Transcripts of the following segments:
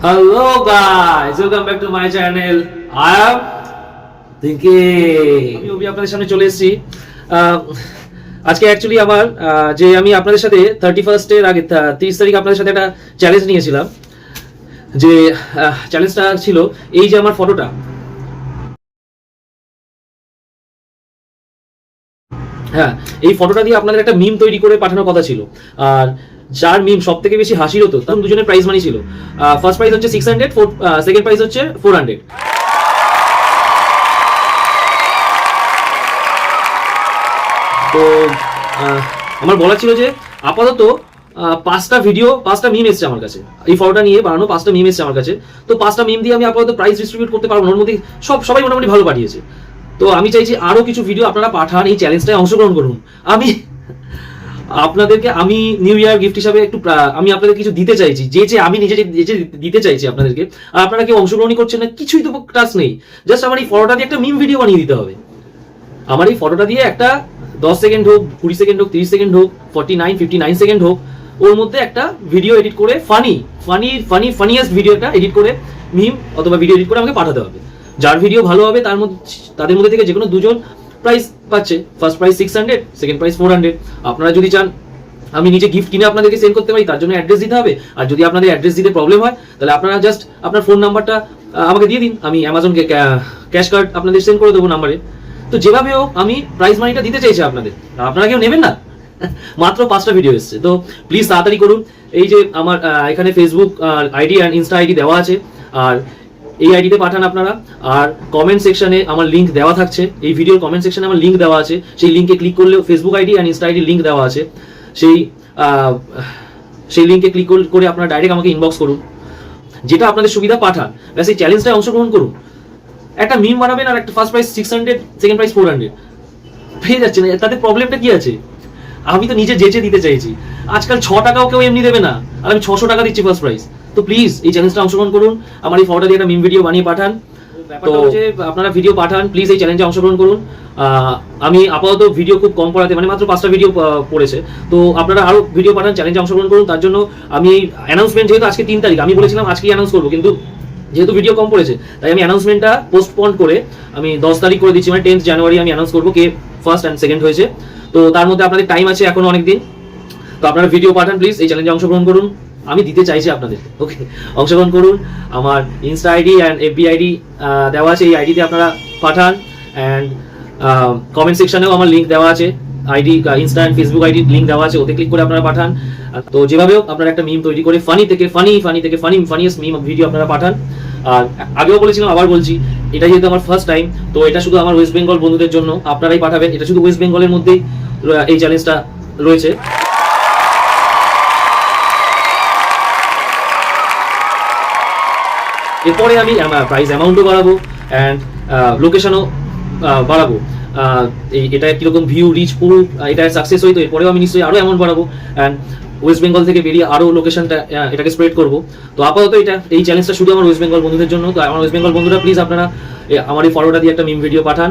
Hello guys, welcome back to my channel. I am thinking. আমি অভি আপনাদের সামনে চলে এসেছি। আজকে অ্যাকচুয়ালি আমার যে আমি আপনাদের সাথে থার্টি ফার্স্টের আগে তিরিশ তারিখ আপনাদের সাথে একটা চ্যালেঞ্জ নিয়েছিলাম। যে চ্যালেঞ্জটা ছিল এই যে আমার ফটোটা হ্যাঁ এই ফটোটা দিয়ে আপনাদের একটা মিম তৈরি করে পাঠানোর কথা ছিল। আর যার মিম সব থেকে বেশি হাসির হতো, তখন দুজনের প্রাইস মানি ছিল। ফার্স্ট প্রাইস হচ্ছে সিক্স হান্ড্রেড সেকেন্ড প্রাইস হচ্ছে ফোর হান্ড্রেড তো আমার বলা ছিল যে, আপাতত পাঁচটা ভিডিও পাঁচটা মিম এসছে আমার কাছে। এই ফটোটা নিয়ে বানানো পাঁচটা মিম এসছে আমার কাছে। তো পাঁচটা মিম দিয়ে আমি আপাতত প্রাইস ডিস্ট্রিবিউট করতে পারব ওর মধ্যে সব, সবাই মোটামুটি ভালো পাঠিয়েছে। তো আমি চাইছি আরও কিছু ভিডিও আপনারা পাঠান, এই চ্যালেঞ্জটায় অংশগ্রহণ করুন। আমি আপনাদেরকে আমি নিউ ইয়ার গিফট হিসাবে একটু আমি আপনাদের কিছু দিতে চাইছি। যে যে আমি নিজে যে- দিতে চাইছি আপনাদেরকে, আর আপনারা কেউ অংশগ্রহণই করছেন না, কিছুই তো টাচ নেই। জাস্ট আমার এই ফটোটা দিয়ে একটা মিম ভিডিও বানিয়ে দিতে হবে। আমার এই ফটোটা দিয়ে একটা দশ সেকেন্ড হোক, কুড়ি সেকেন্ড হোক, তিরিশ সেকেন্ড হোক forty nine fifty nine second হোক, ওর মধ্যে একটা ভিডিও এডিট করে ফানি ফানি ফানি ফানিয়েস্ট ভিডিওটা এডিট করে মিম অথবা ভিডিও এডিট করে আমাকে পাঠাতে হবে। যার ভিডিও ভালো হবে, তার মধ্যে, তাদের মধ্যে থেকে যে কোনো দুজন প্রাইস পাচ্ছে। First prize six hundred second prize four hundred আপনারা যদি চান, আমি নিজে গিফট কিনে আপনাদেরকে সেন্ড করতে পারি, তার জন্য অ্যাড্রেস দিতে হবে। আর যদি আপনাদের অ্যাড্রেস দিতে প্রবলেম হয়, তাহলে আপনারা জাস্ট আপনার ফোন নাম্বারটা আমাকে দিয়ে দিন। আমি অ্যামাজনকে ক্যাশ কার্ড আপনাদের সেন্ড করে দেবো নাম্বারে তো যেভাবে হোক, আমি প্রাইজ মানিটা দিতে চাইছি আপনাদের। আপনারা কেউ নেবেন না? মাত্র পাঁচটা ভিডিও এসছে। তো প্লিজ তাড়াতাড়ি করুন। এই যে আমার এখানে Facebook ID and insta ID দেওয়া আছে। আর এই আইডিতে পাঠান আপনারা, আর কমেন্ট সেকশনে আমার লিঙ্ক দেওয়া থাকছে। এই ভিডিওর কমেন্ট সেকশনে আমার লিঙ্ক দেওয়া আছে। সেই লিঙ্কে ক্লিক করলে Facebook ID and insta ID link দেওয়া আছে। সেই সেই লিঙ্কে ক্লিক করে আপনারা ডাইরেক্ট আমাকে ইনবক্স করুন। যেটা আপনাদের সুবিধা পাঠান। ব্যাস, এই চ্যালেঞ্জটায় অংশগ্রহণ করুন। একটা মিম বানাবেন আর একটা first prize six hundred second prize four hundred পেয়ে যাচ্ছে না তাতে প্রবলেমটা কি আছে? আমি তো নিজে যেচে দিতে চাইছি। আজকাল ছ টাকাও কেউ এমনি দেবে না। আর আমি ছশো টাকা দিচ্ছি ফার্স্ট প্রাইস তো প্লিজ এই চ্যালেঞ্জটা অংশগ্রহণ করুন। আমার এই ফটোটা দিয়ে একটা মিম ভিডিও বানিয়ে পাঠান। তো আপনারা ভিডিও পাঠান প্লিজ এই চ্যালেঞ্জে অংশগ্রহণ করুন। আমি আপাতত ভিডিও খুব কম পড়াতে মানে মাত্র পাঁচটা ভিডিও পড়েছে। তো আপনারা আরও ভিডিও পাঠান চ্যালেঞ্জে অংশগ্রহণ করুন। তার জন্য আমি অ্যানাউন্সমেন্ট যেহেতু আজকে তিন তারিখ আমি বলেছিলাম আজকেই অ্যানাউন্স করব কিন্তু যেহেতু ভিডিও কম পড়েছে তাই আমি অ্যানাউন্সমেন্টটা পোস্টপন্ড করে আমি দশ তারিখ করে দিচ্ছি মানে টেন্থ জানুয়ারি আমি অ্যানাউন্স করব কে ফার্স্ট অ্যান্ড সেকেন্ড হয়েছে। তো তার মধ্যে আপনাদের টাইম আছে এখনও অনেক দিন তো আপনারা ভিডিও পাঠান প্লিজ এই চ্যালেঞ্জে অংশগ্রহণ করুন। আমি দিতে চাইছি আপনাদের ওকে অংশগ্রহণ করুন, আমার insta ID and FB ID দেওয়া আছে, এই আইডিতে আপনারা পাঠান অ্যান্ড কমেন্ট সেকশনেও আমার লিঙ্ক দেওয়া আছে ID insta and Facebook ID link দেওয়া আছে, ওতে ক্লিক করে আপনারা পাঠান। তো যেভাবে হোক, আপনারা একটা মিম তৈরি করে ফানি থেকে ফানি ফানি থেকে ফানি ফানিয়েস্ট মিম ভিডিও আপনারা পাঠান। আর আগেও বলেছিলাম, আবার বলছি, এটা যেহেতু আমার ফার্স্ট টাইম তো এটা শুধু আমার ওয়েস্ট বেঙ্গল বন্ধুদের জন্য আপনারাই পাঠাবেন, এটা শুধু ওয়েস্ট বেঙ্গলের মধ্যেই এই চ্যালেঞ্জটা রয়েছে। এরপরে আমি প্রাইস অ্যামাউন্টও বাড়াবো অ্যান্ড লোকেশনও বাড়াবো। এই, এটা কীরকম ভিউ রিচ পুরো এটা সাকসেস হইতো এরপরেও আমি নিশ্চয়ই আরও অ্যামাউন্ট বাড়াবো অ্যান্ড ওয়েস্ট বেঙ্গল থেকে বেরিয়ে আরও লোকেশনটা এটাকে স্প্রেড করব। তো আপাতত এটা, এই চ্যালেঞ্জটা শুধু আমার ওয়েস্ট বেঙ্গল বন্ধুদের জন্য। তো আমার ওয়েস্ট বেঙ্গল বন্ধুরা প্লিজ আপনারা আমার এই ফটোটা দিয়ে একটা মিম ভিডিও পাঠান।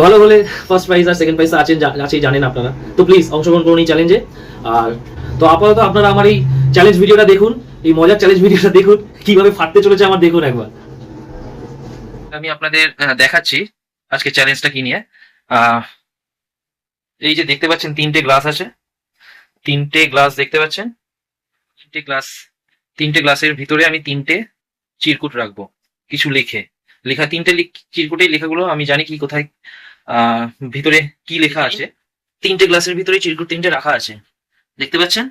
ভালো হলে ফার্স্ট প্রাইজ আর সেকেন্ড প্রাইজ আছেন আছেই জানেন আপনারা। তো প্লিজ অংশগ্রহণ করুন এই চ্যালেঞ্জে আর তো আপাতত আপনারা আমার এই চ্যালেঞ্জ ভিডিওটা দেখুন, এই মজার চ্যালেঞ্জ ভিডিওটা দেখুন, কীভাবে ফাটতে চলেছে আমার দেখুন একবার। আমি আপনাদের দেখাচ্ছি আজকে চ্যালেঞ্জটা কি নিয়ে। এই যে দেখতে পাচ্ছেন তিনটে গ্লাস আছে। তিনটে গ্লাস দেখতে পাচ্ছেন। তিনটে গ্লাস তিনটে গ্লাসের ভিতরে আমি তিনটে চিরকুট রাখব, কিছু লিখে। লেখা, তিনটে চিরকুটের লেখাগুলো, আমি জানি কি কোথায় ভিতরে কি লেখা আছে। তিনটে গ্লাসের ভিতরে চিরকুট তিনটে রাখা আছে। দেখতে পাচ্ছেন?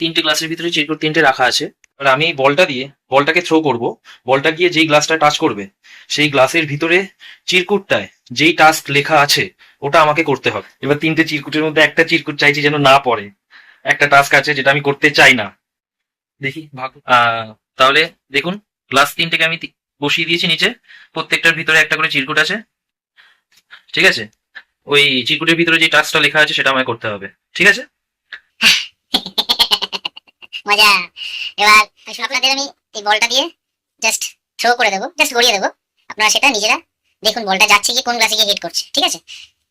তিনটে গ্লাসের ভিতরে চিরকুট তিনটে রাখা আছে। এবার আমি বলটা দিয়ে, বলটাকে থ্রো করব। বলটা গিয়ে যেই গ্লাসটা টাচ করবে, সেই গ্লাসের ভিতরে চিরকুটটায় যেই টাস্ক লেখা আছে, ওটা আমাকে করতে হবে। এবার তিনটে চিরকুটের মধ্যে একটা চিরকুট চাইছি যেন না পড়ে। একটা টাস্ক আছে যেটা আমি করতে চাই না। দেখি, ভাগ তাহলে দেখুন গ্লাস তিনটেকে আমি বসিয়ে দিয়েছি নিচে। প্রত্যেকটার ভিতরে একটা করে চিরকুট আছে। ঠিক আছে? ওই চিরকুটের ভিতরে যে টাস্কটা লেখা আছে সেটা আমায় করতে হবে। ঠিক আছে? মজা। এবার আপনাদের আমি এই বলটা দিয়ে জাস্ট থ্রো করে দেবো জাস্ট গড়িয়ে দেবো। আপনারা সেটা নিজেরা দেখুন বলটা যাচ্ছে কি কোন গ্লাসে গিয়ে হিট করছে। ঠিক আছে?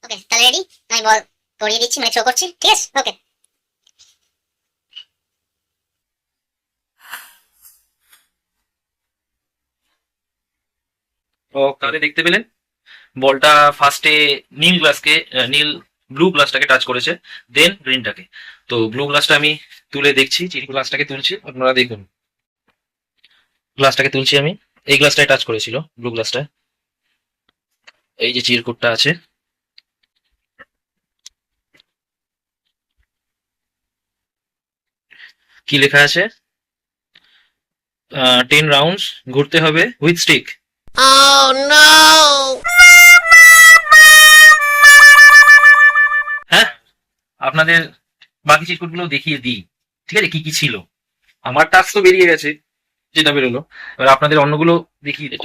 ওকে তাহলে রেডি আমি বল গড়িয়ে দিচ্ছি মানে থ্রো করছি। ঠিক আছে? ওকে ও তাহলে দেখতে পেলেন? বলটা ফার্স্টে নীল গ্লাসকে নীল ব্লু গ্লাসটাকে টাচ করেছে দেন গ্রিনটাকে তো ব্লু গ্লাসটা আমি তুলে দেখছি, চিনি গ্লাসটাকে তুলছি, আপনারা দেখুন। গ্লাসটাকে তুলছি আমি, এই গ্লাসটায় টাচ করেছিল ব্লু গ্লাসটা এই যে চিরকুটটা আছে। কি লেখা আছে? টেন রাউন্ডস ঘুরতে হবে উইথ স্টিক হ্যাঁ আপনাদের বাকি চিরকুটগুলো দেখিয়ে দিই। ঠিক আছে? কি কি ছিল? আমার টাস্ক তো বেরিয়ে গেছে যেটা বেরোলো। এবার আপনাদের অন্যগুলো দেখিয়ে দিই।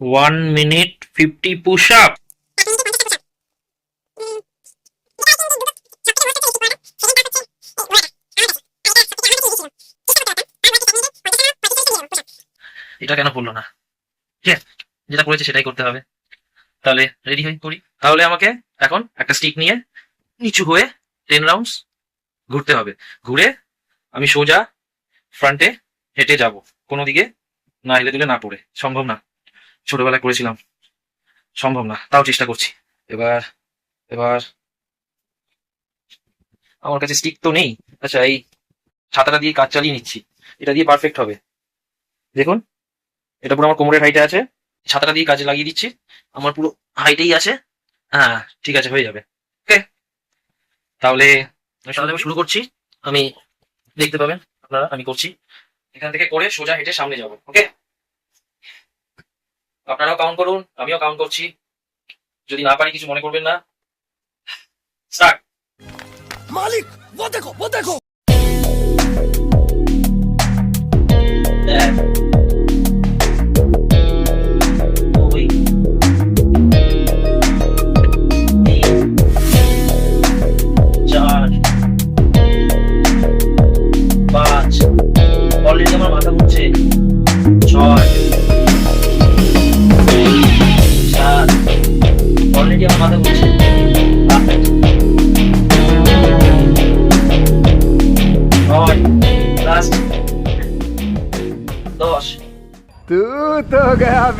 One minute fifty push up এটা কেন করল না? ঠিক আছে যেটা করেছে সেটাই করতে হবে। তাহলে রেডি হয়ে করি। তাহলে আমাকে এখন একটা স্টিক নিয়ে নিচু হয়ে টেন রাউন্ডস ঘুরতে হবে। ঘুরে আমি সোজা ফ্রন্টে হেঁটে যাব। কোনো দিকে না হেলে দিলে না পড়ে। সম্ভব না। ছোটবেলায় করেছিলাম। সম্ভব না। তাও চেষ্টা করছি। এবার এবার। আমার কাছে স্টিক তো নেই। আচ্ছা এই ছাতাটা দিয়ে কাজ চালিয়ে নিচ্ছি। এটা দিয়ে পারফেক্ট হবে। দেখুন। এটা পুরো আমার কোমরের হাইটে আছে। ছাতাটা দিয়ে কাজে লাগিয়ে দিচ্ছি। আমার পুরো হাইটেই আছে। হ্যাঁ ঠিক আছে, হয়ে যাবে। ওকে? তাহলে আমি শুরু করছি। আমি দেখতে পাবেন আপনারা, আমি করছি। এখান থেকে করে সোজা হেঁটে সামনে যাব, ওকে? আপনারাও কাউন্ট করুন, আমিও কাউন্ট করছি। যদি না পারি, কিছু মনে করবেন না। স্টার্ট। মালিক ও দেখো ও দেখো।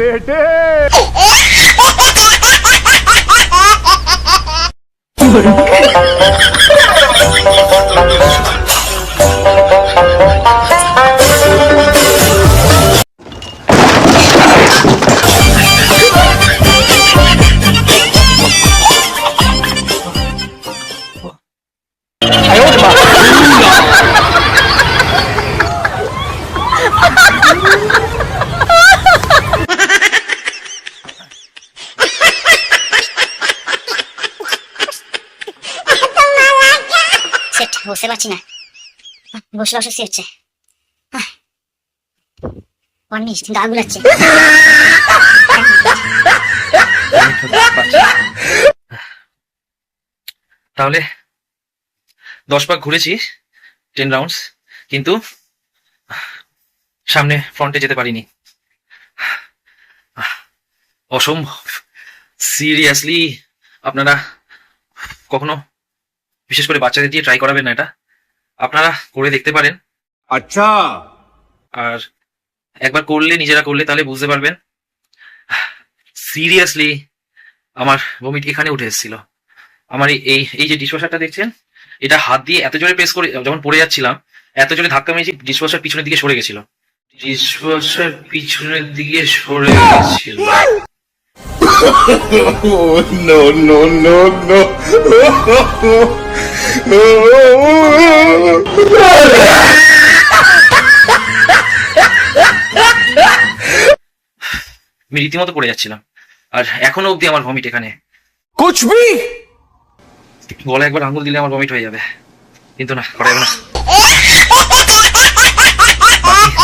ಬೇಟೆ বসতে পারছি না। বসলে অস্বস্তি হচ্ছে। তাহলে দশ পাক ঘুরেছি টেন রাউন্ডস কিন্তু সামনে ফ্রন্টে যেতে পারিনি। অসম্ভব। সিরিয়াসলি আপনারা কখনো বিশেষ করে বাচ্চাদের দিয়ে ট্রাই করাবেন না এটা আপনারা করে দেখতে পারেন আচ্ছা আর একবার করলে নিজেরা করলে তাহলে বুঝতে পারবেন সিরিয়াসলি আমার বমিট এখানে উঠে এসেছিল আমার এই এই যে ডিশওয়াশারটা দেখছেন এটা হাত দিয়ে এত জোরে প্রেস করে যখন পড়ে যাচ্ছিলাম এত জোরে ধাক্কা মেরেছি ডিশওয়াশার পিছনের দিকে সরে গেছিল ডিশওয়াশার পিছনের দিকে সরে গেছিল no, no, no, no. আমি রীতিমতো পড়ে যাচ্ছিলাম। আর এখনও অব্দি আমার ভমিট এখানে। কুচবি! বলে একবার আঙুল দিলে আমার ভমিট হয়ে যাবে। কিন্তু না করা যাবে না।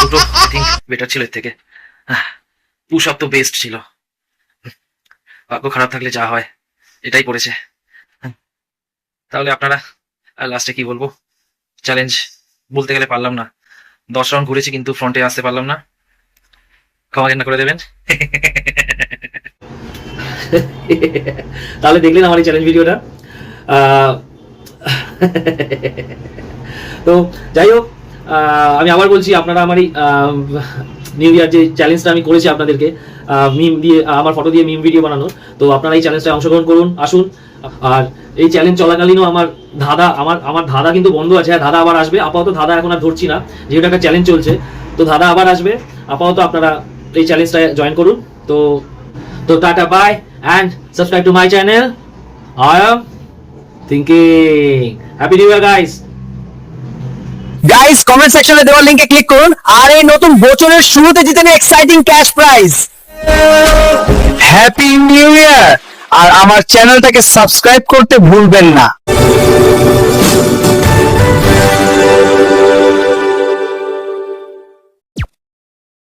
দুটো বেটার ছিল এর থেকে। পুশ আপ তো বেস্ট ছিল। ভাগ্য খারাপ থাকলে যা হয় এটাই করেছে তাহলে আপনারা আর লাস্টে কি বলব? চ্যালেঞ্জ বলতে গেলে পারলাম না। দশ রাউন্ড ঘুরেছি কিন্তু ফ্রন্টে আসতে পারলাম না। ক্ষমা ঘেন্না করে দেবেন। তাহলে দেখলেন আমার এই চ্যালেঞ্জ ভিডিওটা তো যাই হোক আমি আবার বলছি, আপনারা আমার এই নিউ ইয়ার যে চ্যালেঞ্জটা আমি করেছি আপনাদেরকে মিম দিয়ে, আমার ফটো দিয়ে মিম ভিডিও বানানো তো আপনারা এই চ্যালেঞ্জটায় অংশগ্রহণ করুন, আসুন। আর এই চ্যালেঞ্জ চলাকালীনও আমার ধাঁধা, আমার আমার ধাঁধা কিন্তু বন্ধ আছে হ্যাঁ ধাঁধা আবার আসবে। আপাতত ধাঁধা এখন আর ধরছি না, যেহেতু একটা চ্যালেঞ্জ চলছে, তো ধাঁধা আবার আসবে। আপাতত আপনারা এই চ্যালেঞ্জটায় জয়েন করুন। তো তো tata bye and subscribe to my channel I am thinking happy new year guys guys comment সেকশনে দেওয়া লিংকে ক্লিক করুন। আর এই নতুন বছরের শুরুতে জিতে নিন exciting cash prize happy new year আর আমার চ্যানেলটাকে সাবস্ক্রাইব করতে ভুলবেন না।